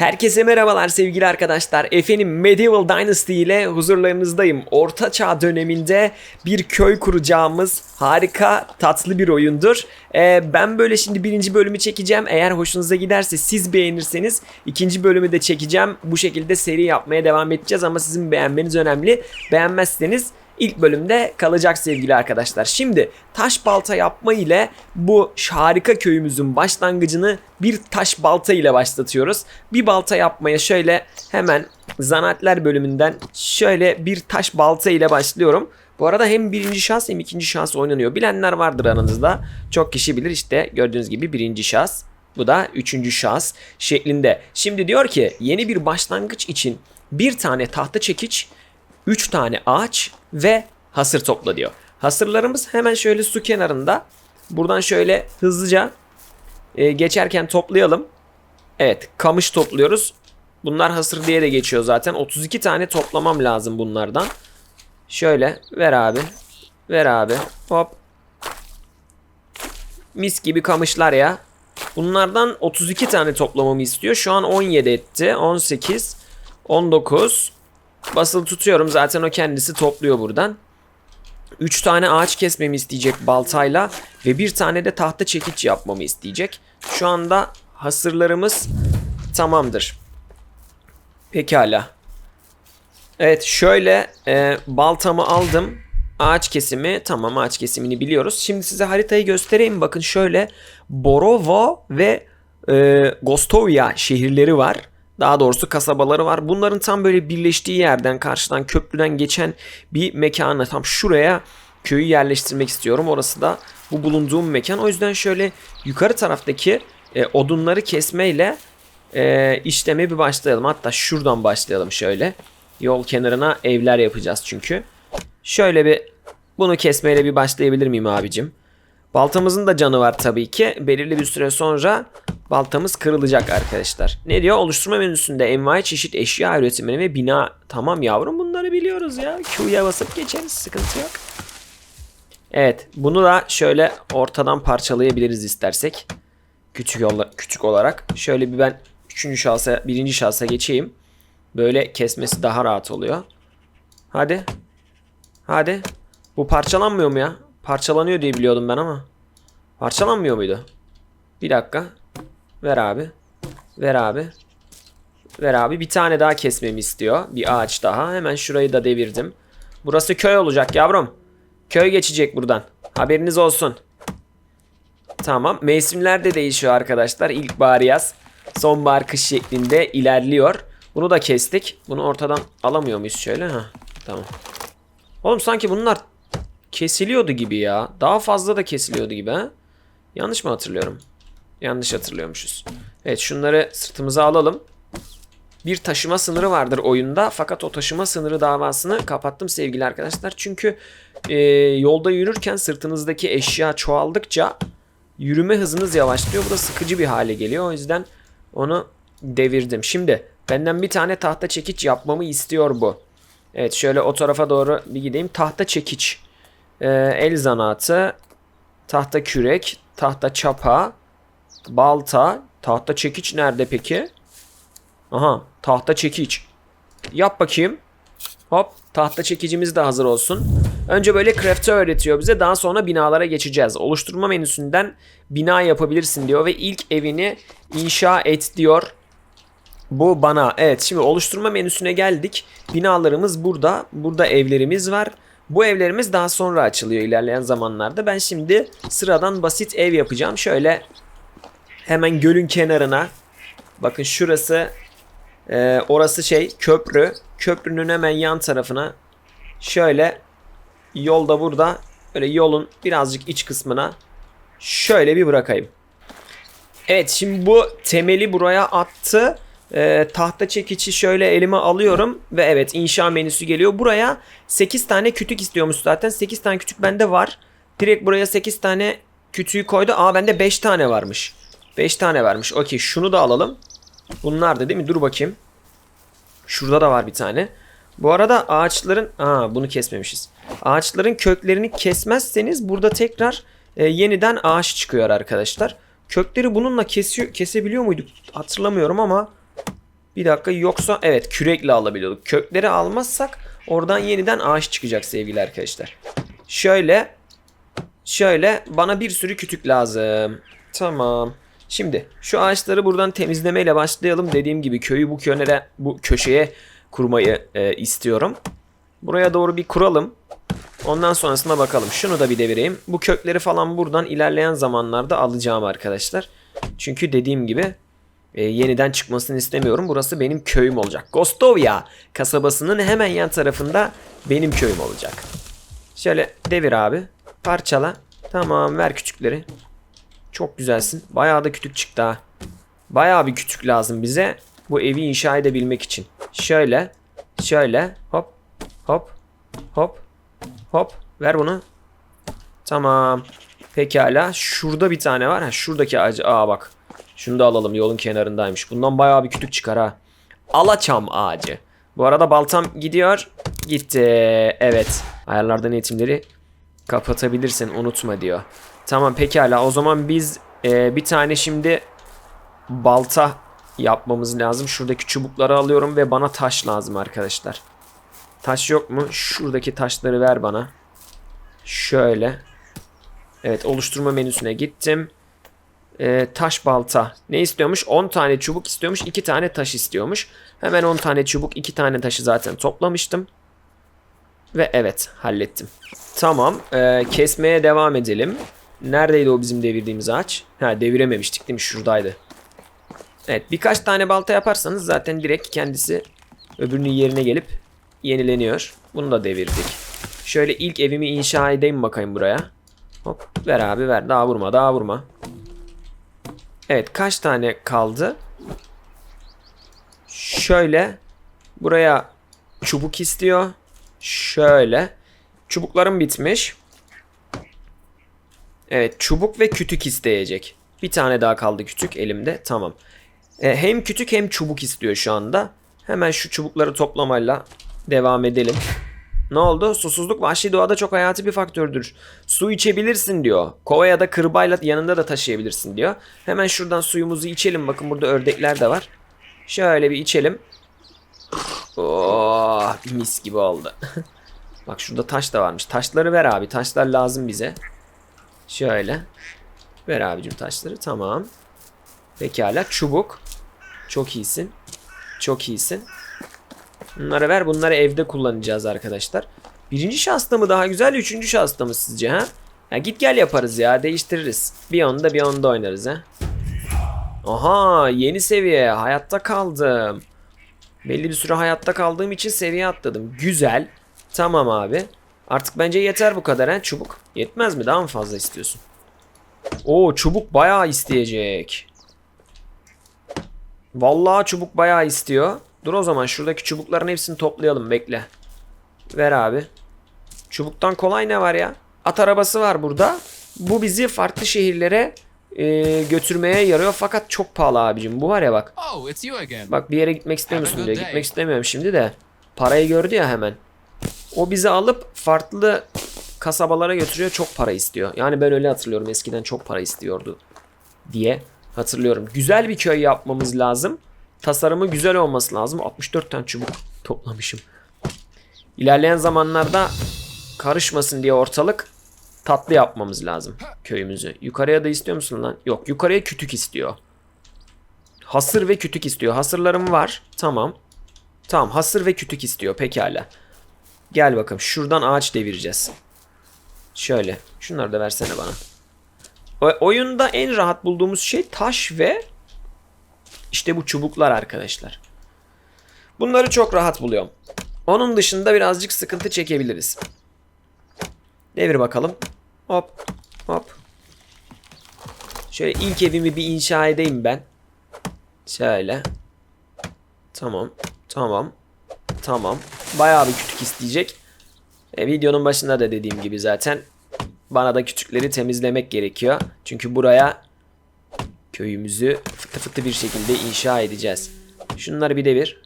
Herkese merhabalar sevgili arkadaşlar. Efendim Medieval Dynasty ile huzurlarınızdayım. Orta Çağ döneminde bir köy kuracağımız harika tatlı bir oyundur. Ee, ben böyle şimdi birinci bölümü çekeceğim. Eğer hoşunuza giderse siz beğenirseniz ikinci bölümü de çekeceğim. Bu şekilde seri yapmaya devam edeceğiz ama sizin beğenmeniz önemli. Beğenmezseniz ilk bölümde kalacak sevgili arkadaşlar. Şimdi taş balta yapma ile bu harika köyümüzün başlangıcını bir taş balta ile başlatıyoruz. Bir balta yapmaya şöyle hemen zanaatler bölümünden şöyle bir taş balta ile başlıyorum. Bu arada hem birinci şahıs hem ikinci şahıs oynanıyor. Bilenler vardır aranızda. Çok kişi bilir işte gördüğünüz gibi birinci şahıs. Bu da üçüncü şahıs şeklinde. Şimdi diyor ki yeni bir başlangıç için bir tane tahta çekiç 3 tane ağaç ve hasır topla diyor. Hasırlarımız hemen şöyle su kenarında. Buradan şöyle hızlıca e, geçerken toplayalım. Evet kamış topluyoruz. Bunlar hasır diye de geçiyor zaten. 32 tane toplamam lazım bunlardan. Şöyle ver abi. Ver abi. Hop. Mis gibi kamışlar ya. Bunlardan 32 tane toplamamı istiyor. Şu an 17 etti. 18. 19. Basılı tutuyorum zaten o kendisi topluyor buradan. 3 tane ağaç kesmemi isteyecek baltayla ve bir tane de tahta çekiç yapmamı isteyecek. Şu anda hasırlarımız tamamdır. Pekala. Evet şöyle e, baltamı aldım. Ağaç kesimi tamam ağaç kesimini biliyoruz. Şimdi size haritayı göstereyim. Bakın şöyle Borovo ve e, Gostovia şehirleri var. Daha doğrusu kasabaları var. Bunların tam böyle birleştiği yerden karşıdan köprüden geçen bir mekana tam şuraya köyü yerleştirmek istiyorum. Orası da bu bulunduğum mekan. O yüzden şöyle yukarı taraftaki e, odunları kesmeyle e, işleme bir başlayalım. Hatta şuradan başlayalım şöyle. Yol kenarına evler yapacağız çünkü. Şöyle bir bunu kesmeyle bir başlayabilir miyim abicim? Baltamızın da canı var tabii ki. Belirli bir süre sonra baltamız kırılacak arkadaşlar. Ne diyor? Oluşturma menüsünde envai çeşit eşya üretimini ve bina. Tamam yavrum bunları biliyoruz ya. Q'ya basıp geçeriz. Sıkıntı yok. Evet. Bunu da şöyle ortadan parçalayabiliriz istersek. Küçük, yolla, küçük olarak. Şöyle bir ben üçüncü şahsa, birinci şahsa geçeyim. Böyle kesmesi daha rahat oluyor. Hadi. Hadi. Bu parçalanmıyor mu ya? Parçalanıyor diye biliyordum ben ama. Parçalanmıyor muydu? Bir dakika. Ver abi. Ver abi. Ver abi. Bir tane daha kesmemi istiyor. Bir ağaç daha. Hemen şurayı da devirdim. Burası köy olacak yavrum. Köy geçecek buradan. Haberiniz olsun. Tamam. Mevsimler de değişiyor arkadaşlar. İlkbahar yaz. Sonbahar kış şeklinde ilerliyor. Bunu da kestik. Bunu ortadan alamıyor muyuz şöyle? Ha, tamam. Oğlum sanki bunlar kesiliyordu gibi ya. Daha fazla da kesiliyordu gibi ha. Yanlış mı hatırlıyorum? Yanlış hatırlıyormuşuz. Evet şunları sırtımıza alalım. Bir taşıma sınırı vardır oyunda. Fakat o taşıma sınırı davasını kapattım sevgili arkadaşlar. Çünkü e, yolda yürürken sırtınızdaki eşya çoğaldıkça yürüme hızınız yavaşlıyor. Bu da sıkıcı bir hale geliyor. O yüzden onu devirdim. Şimdi benden bir tane tahta çekiç yapmamı istiyor bu. Evet şöyle o tarafa doğru bir gideyim. Tahta çekiç. Ee, el zanaatı. Tahta kürek. Tahta çapa. Balta. Tahta çekiç nerede peki? Aha tahta çekiç. Yap bakayım. Hop tahta çekicimiz de hazır olsun. Önce böyle craft'ı öğretiyor bize. Daha sonra binalara geçeceğiz. Oluşturma menüsünden bina yapabilirsin diyor ve ilk evini inşa et diyor. Bu bana. Evet şimdi oluşturma menüsüne geldik. Binalarımız burada. Burada evlerimiz var. Bu evlerimiz daha sonra açılıyor ilerleyen zamanlarda. Ben şimdi sıradan basit ev yapacağım. Şöyle hemen gölün kenarına. Bakın şurası e, orası şey köprü. Köprünün hemen yan tarafına şöyle yolda burada böyle yolun birazcık iç kısmına şöyle bir bırakayım. Evet şimdi bu temeli buraya attı. Ee, tahta çekici şöyle elime alıyorum ve evet inşa menüsü geliyor. Buraya 8 tane kütük istiyormuş zaten. 8 tane kütük bende var. Direkt buraya 8 tane kütüğü koydu. Aa bende 5 tane varmış. 5 tane varmış. Okey şunu da alalım. Bunlar da değil mi? Dur bakayım. Şurada da var bir tane. Bu arada ağaçların... Aa bunu kesmemişiz. Ağaçların köklerini kesmezseniz burada tekrar e, yeniden ağaç çıkıyor arkadaşlar. Kökleri bununla kesiyor, kesebiliyor muyduk? Hatırlamıyorum ama Bir dakika yoksa evet kürekle alabiliyorduk. Kökleri almazsak oradan yeniden ağaç çıkacak sevgili arkadaşlar. Şöyle şöyle bana bir sürü kütük lazım. Tamam. Şimdi şu ağaçları buradan temizlemeyle başlayalım. Dediğim gibi köyü bu könere bu köşeye kurmayı e, istiyorum. Buraya doğru bir kuralım. Ondan sonrasına bakalım. Şunu da bir devireyim. Bu kökleri falan buradan ilerleyen zamanlarda alacağım arkadaşlar. Çünkü dediğim gibi e, yeniden çıkmasını istemiyorum. Burası benim köyüm olacak. Gostovya kasabasının hemen yan tarafında benim köyüm olacak. Şöyle devir abi. Parçala. Tamam ver küçükleri. Çok güzelsin. Bayağı da kütük çıktı ha. Bayağı bir kütük lazım bize. Bu evi inşa edebilmek için. Şöyle. Şöyle. Hop. Hop. Hop. Hop. Ver bunu. Tamam. Pekala. Şurada bir tane var. Ha, şuradaki ağacı. Aa bak. Şunu da alalım. Yolun kenarındaymış. Bundan bayağı bir kütük çıkar ha. Alaçam ağacı. Bu arada baltam gidiyor. Gitti. Evet. Ayarlardan eğitimleri kapatabilirsin. Unutma diyor. Tamam pekala. O zaman biz e, bir tane şimdi balta yapmamız lazım. Şuradaki çubukları alıyorum ve bana taş lazım arkadaşlar. Taş yok mu? Şuradaki taşları ver bana. Şöyle. Evet oluşturma menüsüne gittim. Ee, taş balta. Ne istiyormuş? 10 tane çubuk istiyormuş. 2 tane taş istiyormuş. Hemen 10 tane çubuk 2 tane taşı zaten toplamıştım. Ve evet hallettim. Tamam. ee, kesmeye devam edelim. Neredeydi o bizim devirdiğimiz ağaç? Ha devirememiştik değil mi? Şuradaydı. Evet birkaç tane balta yaparsanız zaten direkt kendisi öbürünün yerine gelip yenileniyor. Bunu da devirdik. Şöyle ilk evimi inşa edeyim bakayım buraya. Hop ver abi ver. Daha vurma daha vurma. Evet kaç tane kaldı? Şöyle buraya çubuk istiyor. Şöyle. Çubuklarım bitmiş. Evet çubuk ve kütük isteyecek. Bir tane daha kaldı kütük elimde. Tamam. E, hem kütük hem çubuk istiyor şu anda. Hemen şu çubukları toplamayla devam edelim. Ne oldu? Susuzluk vahşi doğada çok hayati bir faktördür. Su içebilirsin diyor. Kova ya da kırbayla yanında da taşıyabilirsin diyor. Hemen şuradan suyumuzu içelim. Bakın burada ördekler de var. Şöyle bir içelim. Oh, mis gibi oldu. Bak şurada taş da varmış. Taşları ver abi. Taşlar lazım bize. Şöyle. Ver abicim taşları. Tamam. Pekala. Çubuk. Çok iyisin. Çok iyisin. Bunları ver. Bunları evde kullanacağız arkadaşlar. Birinci şahısta mı daha güzel? Üçüncü şahısta mı sizce ha? Ya git gel yaparız ya. Değiştiririz. Bir onda bir onda oynarız ha. Aha yeni seviye. Hayatta kaldım. Belli bir süre hayatta kaldığım için seviye atladım. Güzel. Tamam abi. Artık bence yeter bu kadar ha çubuk. Yetmez mi? Daha mı fazla istiyorsun? Oo çubuk bayağı isteyecek. Vallahi çubuk bayağı istiyor. Dur o zaman şuradaki çubukların hepsini toplayalım bekle. Ver abi. Çubuktan kolay ne var ya? At arabası var burada. Bu bizi farklı şehirlere e, götürmeye yarıyor fakat çok pahalı abicim. Bu var ya bak. Oh. Bak bir yere gitmek istiyor musun diyor. Gitmek istemiyorum şimdi de. Parayı gördü ya hemen. O bizi alıp farklı kasabalara götürüyor. Çok para istiyor. Yani ben öyle hatırlıyorum. Eskiden çok para istiyordu diye hatırlıyorum. Güzel bir köy yapmamız lazım. Tasarımı güzel olması lazım. 64 tane çubuk toplamışım. İlerleyen zamanlarda karışmasın diye ortalık tatlı yapmamız lazım köyümüzü. Yukarıya da istiyor musun lan? Yok yukarıya kütük istiyor. Hasır ve kütük istiyor. Hasırlarım var. Tamam. Tamam hasır ve kütük istiyor. Pekala. Gel bakalım. Şuradan ağaç devireceğiz. Şöyle. Şunları da versene bana. O- oyunda en rahat bulduğumuz şey taş ve işte bu çubuklar arkadaşlar. Bunları çok rahat buluyorum. Onun dışında birazcık sıkıntı çekebiliriz. Devir bakalım. Hop. Hop. Şöyle ilk evimi bir inşa edeyim ben. Şöyle. Tamam. Tamam. Tamam. Bayağı bir kütük isteyecek. E, videonun başında da dediğim gibi zaten bana da kütükleri temizlemek gerekiyor. Çünkü buraya köyümüzü fıtı fıtı bir şekilde inşa edeceğiz. Şunları bir devir.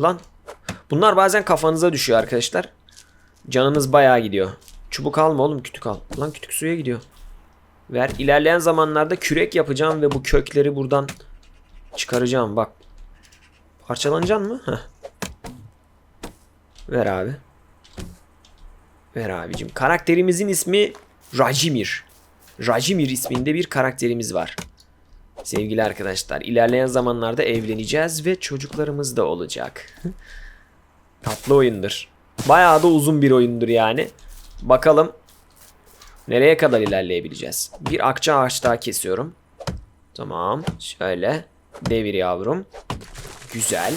Lan. Bunlar bazen kafanıza düşüyor arkadaşlar. Canınız bayağı gidiyor. Çubuk alma oğlum kütük al. Lan kütük suya gidiyor. Ver. İlerleyen zamanlarda kürek yapacağım ve bu kökleri buradan çıkaracağım bak. Parçalanacaksın mı? Heh. Ver abi. Ver abicim. Karakterimizin ismi Rajimir. Rajimir isminde bir karakterimiz var. Sevgili arkadaşlar, ilerleyen zamanlarda evleneceğiz ve çocuklarımız da olacak. Tatlı oyundur. Bayağı da uzun bir oyundur yani. Bakalım nereye kadar ilerleyebileceğiz. Bir akça ağaç daha kesiyorum. Tamam. Şöyle. Devir yavrum. Güzel.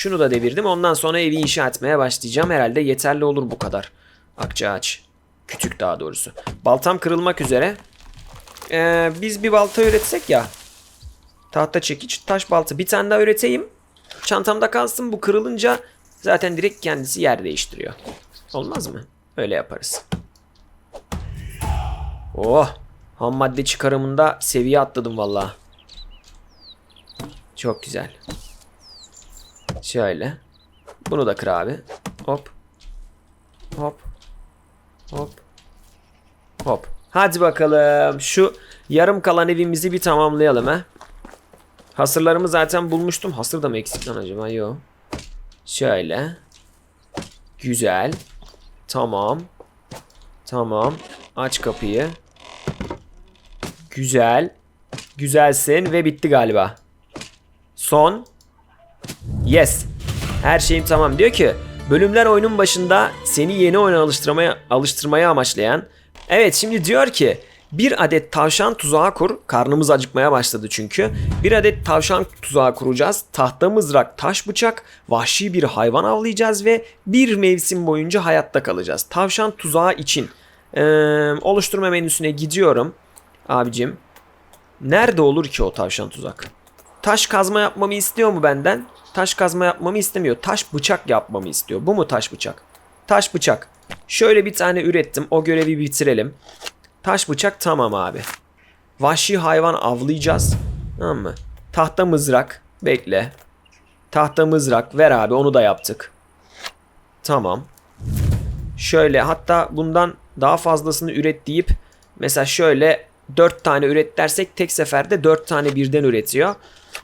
Şunu da devirdim. Ondan sonra evi inşa etmeye başlayacağım. Herhalde yeterli olur bu kadar. Akça ağaç. Kütük daha doğrusu. Baltam kırılmak üzere. Ee, biz bir balta üretsek ya. Tahta çekiç, taş balta. Bir tane daha üreteyim. Çantamda kalsın. Bu kırılınca zaten direkt kendisi yer değiştiriyor. Olmaz mı? Öyle yaparız. Oh. Ham madde çıkarımında seviye atladım vallahi. Çok güzel. Şöyle. Bunu da kır abi. Hop. Hop. Hop. Hop. Hadi bakalım. Şu yarım kalan evimizi bir tamamlayalım ha. Hasırlarımı zaten bulmuştum. Hasır da mı eksik lan acaba? Yok. Şöyle. Güzel. Tamam. Tamam. Aç kapıyı. Güzel. Güzelsin ve bitti galiba. Son. Yes. Her şeyim tamam. Diyor ki bölümler oyunun başında seni yeni oyuna alıştırmaya, alıştırmaya amaçlayan. Evet şimdi diyor ki bir adet tavşan tuzağı kur. Karnımız acıkmaya başladı çünkü. Bir adet tavşan tuzağı kuracağız. Tahta mızrak, taş bıçak, vahşi bir hayvan avlayacağız ve bir mevsim boyunca hayatta kalacağız. Tavşan tuzağı için ee, oluşturma menüsüne gidiyorum. Abicim. Nerede olur ki o tavşan tuzak? Taş kazma yapmamı istiyor mu benden? Taş kazma yapmamı istemiyor. Taş bıçak yapmamı istiyor. Bu mu taş bıçak? Taş bıçak. Şöyle bir tane ürettim. O görevi bitirelim. Taş bıçak tamam abi. Vahşi hayvan avlayacağız. Tamam mı? Tahta mızrak. Bekle. Tahta mızrak. Ver abi onu da yaptık. Tamam. Şöyle hatta bundan daha fazlasını üret deyip mesela şöyle 4 tane üret dersek tek seferde 4 tane birden üretiyor.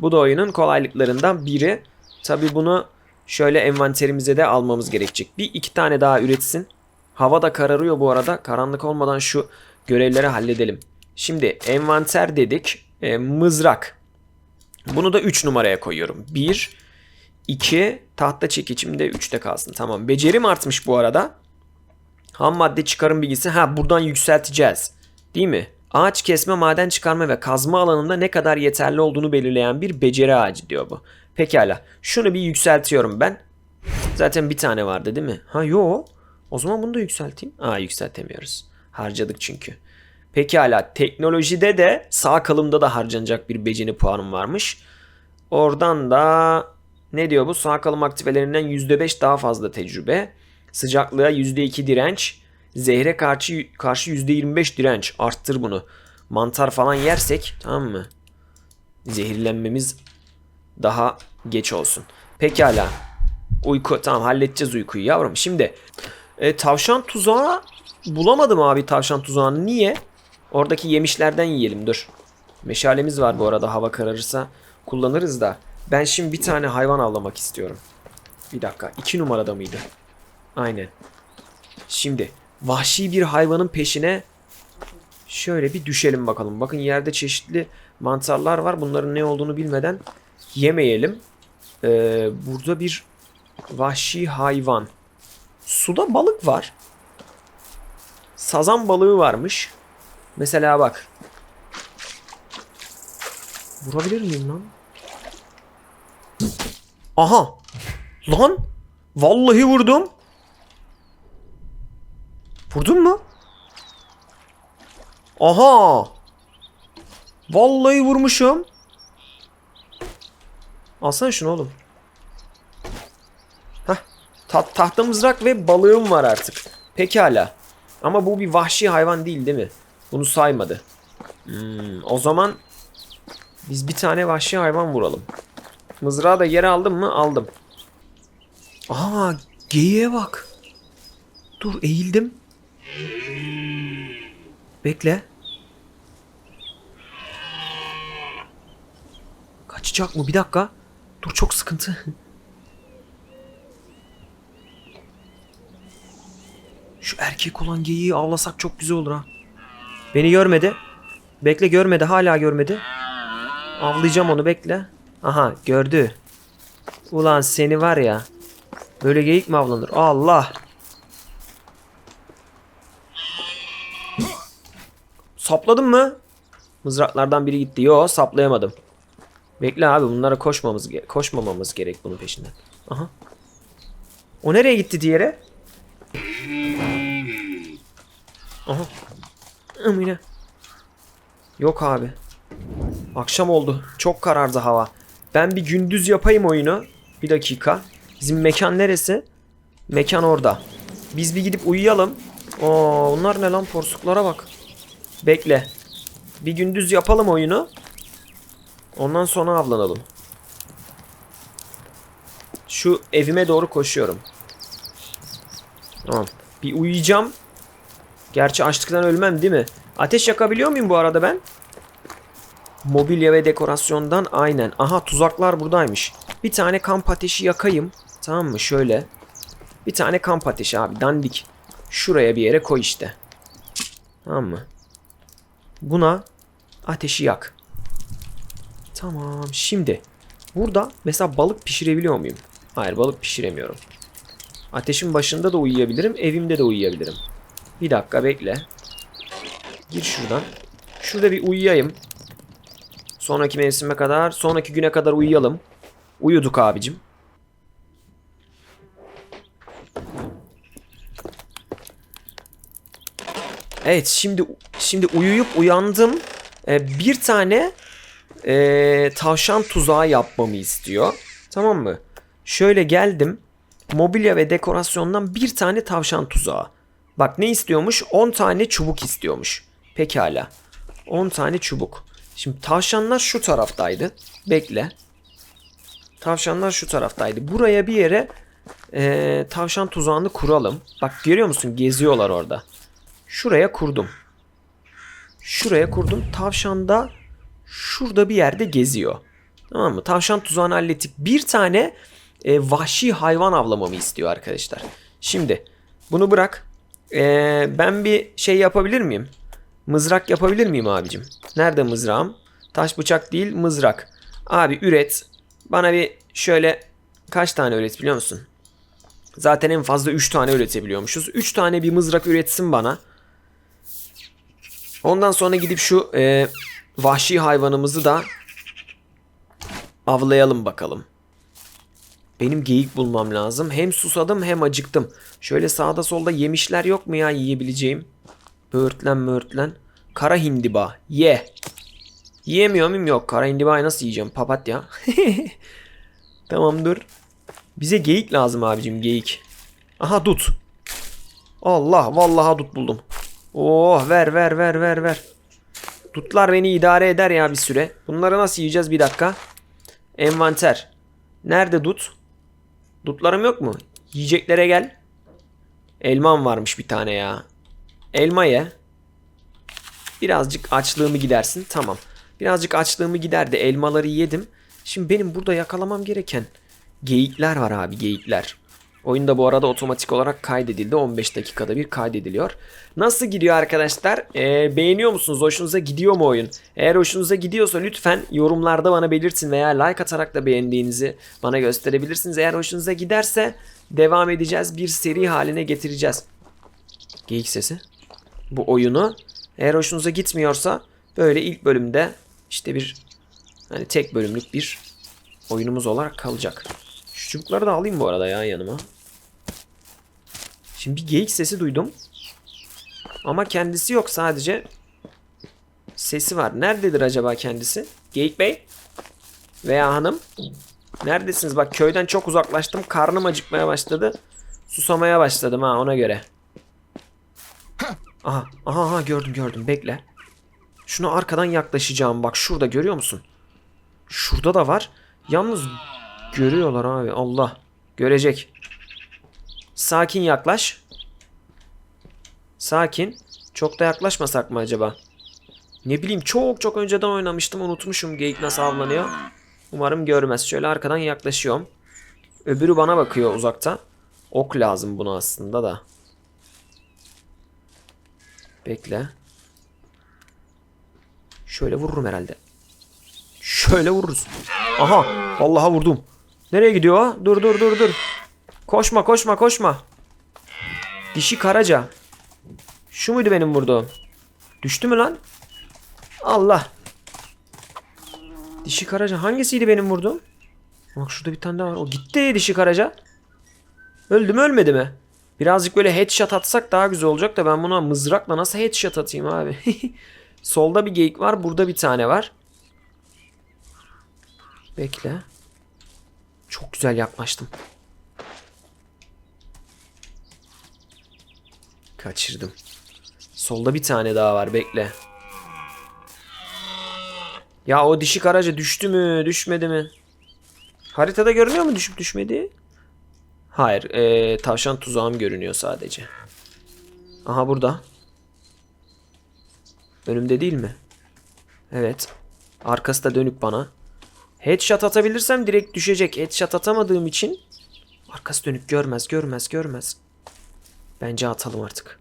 Bu da oyunun kolaylıklarından biri. Tabi bunu şöyle envanterimize de almamız gerekecek. Bir iki tane daha üretsin. Hava da kararıyor bu arada. Karanlık olmadan şu görevleri halledelim. Şimdi envanter dedik. E, mızrak. Bunu da 3 numaraya koyuyorum. 1, 2, tahta çekicim de 3'te kalsın. Tamam. Becerim artmış bu arada. Ham madde çıkarım bilgisi. Ha buradan yükselteceğiz. Değil mi? Ağaç kesme, maden çıkarma ve kazma alanında ne kadar yeterli olduğunu belirleyen bir beceri ağacı diyor bu. Pekala. Şunu bir yükseltiyorum ben. Zaten bir tane vardı değil mi? Ha yo. O zaman bunu da yükselteyim. Aa yükseltemiyoruz. Harcadık çünkü. Pekala. Teknolojide de sağ kalımda da harcanacak bir beceri puanım varmış. Oradan da ne diyor bu? Sağ kalım aktifelerinden %5 daha fazla tecrübe. Sıcaklığa %2 direnç. Zehre karşı karşı %25 direnç. Arttır bunu. Mantar falan yersek tamam mı? Zehirlenmemiz daha geç olsun. Pekala. Uyku tamam halledeceğiz uykuyu yavrum. Şimdi e, tavşan tuzağı bulamadım abi tavşan tuzağını. Niye? Oradaki yemişlerden yiyelim dur. Meşalemiz var bu arada hava kararırsa kullanırız da. Ben şimdi bir tane hayvan avlamak istiyorum. Bir dakika. iki numarada mıydı? Aynen. Şimdi vahşi bir hayvanın peşine şöyle bir düşelim bakalım. Bakın yerde çeşitli mantarlar var. Bunların ne olduğunu bilmeden yemeyelim. Ee, burada bir vahşi hayvan. Suda balık var. Sazan balığı varmış. Mesela bak. Vurabilir miyim lan? Aha. Lan. Vallahi vurdum. Vurdun mu? Aha. Vallahi vurmuşum. Alsana şunu oğlum. Hah. Ta tahta mızrak ve balığım var artık. Pekala. Ama bu bir vahşi hayvan değil değil mi? Bunu saymadı. Hmm, o zaman biz bir tane vahşi hayvan vuralım. Mızrağı da yere aldım mı? Aldım. Aa, geyiğe bak. Dur eğildim. Bekle. Kaçacak mı? Bir dakika. Dur çok sıkıntı. Şu erkek olan geyiği avlasak çok güzel olur ha. Beni görmedi. Bekle görmedi. Hala görmedi. Avlayacağım onu bekle. Aha gördü. Ulan seni var ya. Böyle geyik mi avlanır? Allah. Sapladın mı? Mızraklardan biri gitti. Yo saplayamadım. Bekle abi bunlara koşmamız ge- koşmamamız gerek bunun peşinden. Aha. O nereye gitti diğeri? Aha. Amına. Yok abi. Akşam oldu. Çok karardı hava. Ben bir gündüz yapayım oyunu. Bir dakika. Bizim mekan neresi? Mekan orada. Biz bir gidip uyuyalım. Oo, onlar ne lan porsuklara bak. Bekle. Bir gündüz yapalım oyunu. Ondan sonra avlanalım. Şu evime doğru koşuyorum. Tamam. Bir uyuyacağım. Gerçi açlıktan ölmem değil mi? Ateş yakabiliyor muyum bu arada ben? Mobilya ve dekorasyondan aynen. Aha tuzaklar buradaymış. Bir tane kamp ateşi yakayım. Tamam mı? Şöyle. Bir tane kamp ateşi abi dandik. Şuraya bir yere koy işte. Tamam mı? Buna ateşi yak. Tamam. Şimdi burada mesela balık pişirebiliyor muyum? Hayır balık pişiremiyorum. Ateşin başında da uyuyabilirim. Evimde de uyuyabilirim. Bir dakika bekle. Gir şuradan. Şurada bir uyuyayım. Sonraki mevsime kadar, sonraki güne kadar uyuyalım. Uyuduk abicim. Evet şimdi şimdi uyuyup uyandım. Ee, bir tane ee, tavşan tuzağı yapmamı istiyor. Tamam mı? Şöyle geldim. Mobilya ve dekorasyondan bir tane tavşan tuzağı. Bak ne istiyormuş? 10 tane çubuk istiyormuş. Pekala. 10 tane çubuk. Şimdi tavşanlar şu taraftaydı. Bekle. Tavşanlar şu taraftaydı. Buraya bir yere ee, tavşan tuzağını kuralım. Bak görüyor musun? Geziyorlar orada. Şuraya kurdum. Şuraya kurdum. Tavşan da şurada bir yerde geziyor. Tamam mı? Tavşan tuzağını hallettik. Bir tane e, vahşi hayvan avlamamı istiyor arkadaşlar. Şimdi bunu bırak. E, ben bir şey yapabilir miyim? Mızrak yapabilir miyim abicim? Nerede mızrağım? Taş bıçak değil mızrak. Abi üret. Bana bir şöyle kaç tane üret biliyor musun? Zaten en fazla 3 tane üretebiliyormuşuz. 3 tane bir mızrak üretsin bana. Ondan sonra gidip şu e, vahşi hayvanımızı da avlayalım bakalım. Benim geyik bulmam lazım. Hem susadım hem acıktım. Şöyle sağda solda yemişler yok mu ya yiyebileceğim? Böğürtlen möğürtlen. Kara hindiba. Ye. Yiyemiyor muyum? Yok. Kara hindibayı nasıl yiyeceğim? Papatya. tamam dur. Bize geyik lazım abicim geyik. Aha dut. Allah vallahi dut buldum. Oh ver ver ver ver ver. Dutlar beni idare eder ya bir süre. Bunları nasıl yiyeceğiz bir dakika. Envanter. Nerede dut? Dutlarım yok mu? Yiyeceklere gel. Elmam varmış bir tane ya. Elma ye. Birazcık açlığımı gidersin. Tamam. Birazcık açlığımı giderdi. Elmaları yedim. Şimdi benim burada yakalamam gereken geyikler var abi geyikler. Oyunda bu arada otomatik olarak kaydedildi. 15 dakikada bir kaydediliyor. Nasıl gidiyor arkadaşlar? Ee, beğeniyor musunuz? Hoşunuza gidiyor mu oyun? Eğer hoşunuza gidiyorsa lütfen yorumlarda bana belirtin veya like atarak da beğendiğinizi bana gösterebilirsiniz. Eğer hoşunuza giderse devam edeceğiz. Bir seri haline getireceğiz. Geyik sesi. Bu oyunu. Eğer hoşunuza gitmiyorsa böyle ilk bölümde işte bir hani tek bölümlük bir oyunumuz olarak kalacak. Şu çubukları da alayım bu arada ya yanıma. Şimdi bir geyik sesi duydum. Ama kendisi yok sadece sesi var. Nerededir acaba kendisi? Geyik Bey veya hanım. Neredesiniz? Bak köyden çok uzaklaştım. Karnım acıkmaya başladı. Susamaya başladım ha ona göre. Aha, aha, aha gördüm gördüm. Bekle. Şuna arkadan yaklaşacağım. Bak şurada görüyor musun? Şurada da var. Yalnız görüyorlar abi. Allah. Görecek. Sakin yaklaş. Sakin. Çok da yaklaşmasak mı acaba? Ne bileyim çok çok önceden oynamıştım. Unutmuşum geyik nasıl avlanıyor. Umarım görmez. Şöyle arkadan yaklaşıyorum. Öbürü bana bakıyor uzakta. Ok lazım buna aslında da. Bekle. Şöyle vururum herhalde. Şöyle vururuz. Aha. Vallahi vurdum. Nereye gidiyor? Dur dur dur dur. Koşma koşma koşma. Dişi karaca. Şu muydu benim vurduğum? Düştü mü lan? Allah. Dişi karaca hangisiydi benim vurduğum? Bak şurada bir tane daha var. O gitti dişi karaca. Öldü mü ölmedi mi? Birazcık böyle headshot atsak daha güzel olacak da ben buna mızrakla nasıl headshot atayım abi? Solda bir geyik var. Burada bir tane var. Bekle. Çok güzel yaklaştım. Kaçırdım. Solda bir tane daha var. Bekle. Ya o dişi karaca düştü mü? Düşmedi mi? Haritada görünüyor mu düşüp düşmedi? Hayır. ee, tavşan tuzağım görünüyor sadece. Aha burada. Önümde değil mi? Evet. Arkası da dönük bana. Headshot atabilirsem direkt düşecek. Headshot atamadığım için arkası dönük görmez görmez görmez. Bence atalım artık.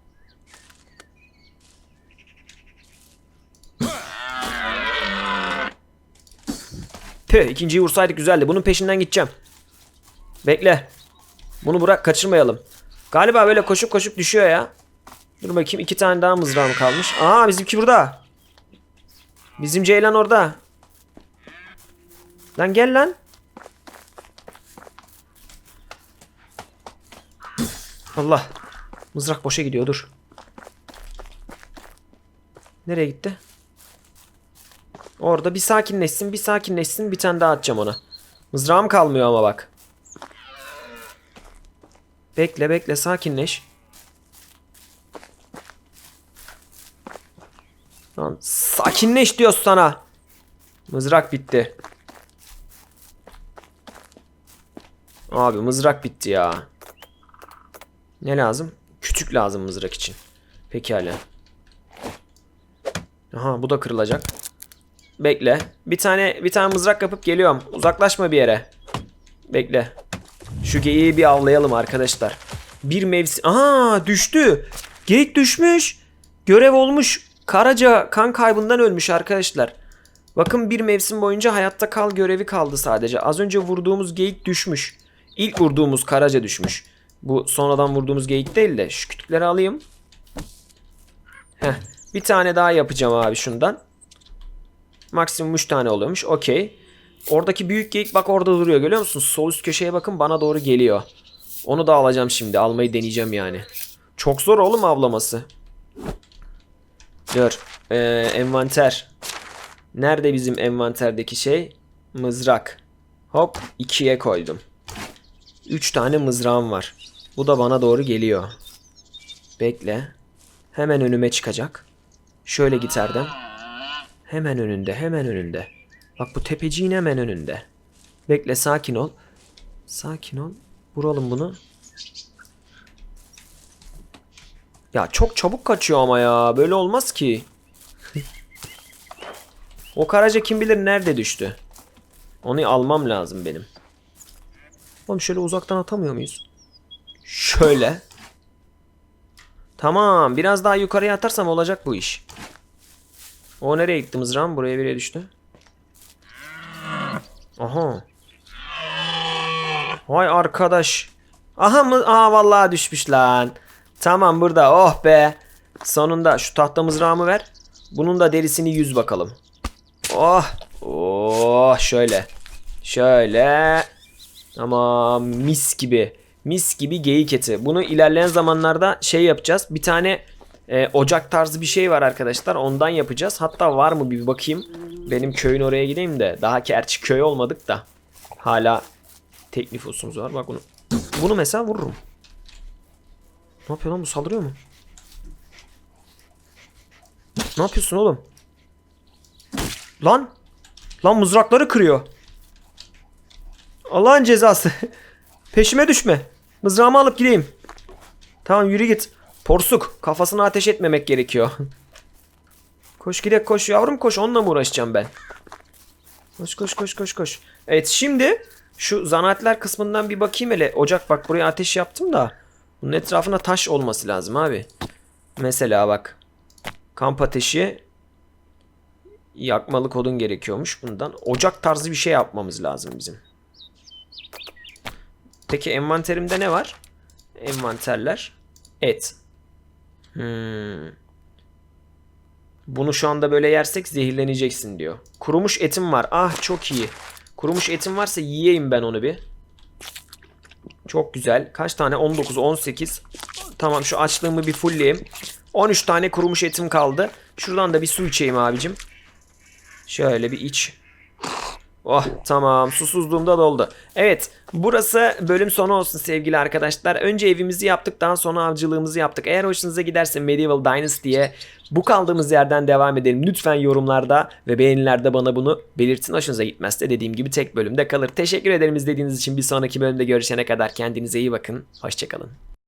Tüh ikinciyi vursaydık güzeldi. Bunun peşinden gideceğim. Bekle. Bunu bırak kaçırmayalım. Galiba böyle koşup koşup düşüyor ya. Dur bakayım iki tane daha mızrağım kalmış. Aa bizimki burada. Bizim Ceylan orada. Lan gel lan. Allah. Mızrak boşa gidiyor dur. Nereye gitti? Orada bir sakinleşsin bir sakinleşsin bir tane daha atacağım ona. Mızrağım kalmıyor ama bak. Bekle bekle sakinleş. Lan sakinleş diyoruz sana. Mızrak bitti. Abi mızrak bitti ya. Ne lazım? Küçük lazım mızrak için. Pekala. Aha bu da kırılacak. Bekle. Bir tane bir tane mızrak yapıp geliyorum. Uzaklaşma bir yere. Bekle. Şu geyiği bir avlayalım arkadaşlar. Bir mevsim... Aha düştü. Geyik düşmüş. Görev olmuş. Karaca kan kaybından ölmüş arkadaşlar. Bakın bir mevsim boyunca hayatta kal görevi kaldı sadece. Az önce vurduğumuz geyik düşmüş. İlk vurduğumuz karaca düşmüş. Bu sonradan vurduğumuz geyik değil de şu kütükleri alayım. Heh. Bir tane daha yapacağım abi şundan. Maksimum 3 tane oluyormuş. Okey. Oradaki büyük geyik bak orada duruyor görüyor musun? Sol üst köşeye bakın bana doğru geliyor. Onu da alacağım şimdi. Almayı deneyeceğim yani. Çok zor oğlum avlaması. Dur. Ee, envanter. Nerede bizim envanterdeki şey? Mızrak. Hop 2'ye koydum. 3 tane mızrağım var. Bu da bana doğru geliyor. Bekle. Hemen önüme çıkacak. Şöyle git Erdem. Hemen önünde, hemen önünde. Bak bu tepeciğin hemen önünde. Bekle, sakin ol. Sakin ol. Vuralım bunu. Ya çok çabuk kaçıyor ama ya. Böyle olmaz ki. o karaca kim bilir nerede düştü. Onu almam lazım benim. Oğlum şöyle uzaktan atamıyor muyuz? Şöyle. Tamam. Biraz daha yukarıya atarsam olacak bu iş. O nereye gitti mızrağım? Buraya bire düştü. Aha. Vay arkadaş. Aha mı? Aa vallahi düşmüş lan. Tamam burada. Oh be. Sonunda şu tahta mızrağımı ver. Bunun da derisini yüz bakalım. Oh. Oh şöyle. Şöyle. Ama mis gibi. Mis gibi geyik eti. Bunu ilerleyen zamanlarda şey yapacağız. Bir tane e, ocak tarzı bir şey var arkadaşlar. Ondan yapacağız. Hatta var mı bir bakayım. Benim köyün oraya gideyim de. Daha gerçi köy olmadık da. Hala tek nüfusumuz var. Bak bunu. Bunu mesela vururum. Ne yapıyor lan bu saldırıyor mu? Ne yapıyorsun oğlum? Lan. Lan mızrakları kırıyor. Allah'ın cezası. Peşime düşme. Mızrağımı alıp gideyim. Tamam yürü git. Porsuk. Kafasına ateş etmemek gerekiyor. koş gidek koş yavrum koş. Onunla mı uğraşacağım ben? Koş koş koş koş koş. Evet şimdi şu zanaatler kısmından bir bakayım hele. Ocak bak buraya ateş yaptım da. Bunun etrafına taş olması lazım abi. Mesela bak. Kamp ateşi yakmalık odun gerekiyormuş bundan. Ocak tarzı bir şey yapmamız lazım bizim. Peki envanterimde ne var? Envanterler. Et. Hmm. Bunu şu anda böyle yersek zehirleneceksin diyor. Kurumuş etim var. Ah çok iyi. Kurumuş etim varsa yiyeyim ben onu bir. Çok güzel. Kaç tane? 19, 18. Tamam şu açlığımı bir fullleyeyim. 13 tane kurumuş etim kaldı. Şuradan da bir su içeyim abicim. Şöyle bir iç. Oh tamam susuzluğum da doldu. Evet burası bölüm sonu olsun sevgili arkadaşlar. Önce evimizi yaptık daha sonra avcılığımızı yaptık. Eğer hoşunuza giderse Medieval Dynasty'ye bu kaldığımız yerden devam edelim. Lütfen yorumlarda ve beğenilerde bana bunu belirtin. Hoşunuza gitmezse dediğim gibi tek bölümde kalır. Teşekkür ederim izlediğiniz için bir sonraki bölümde görüşene kadar kendinize iyi bakın. Hoşçakalın.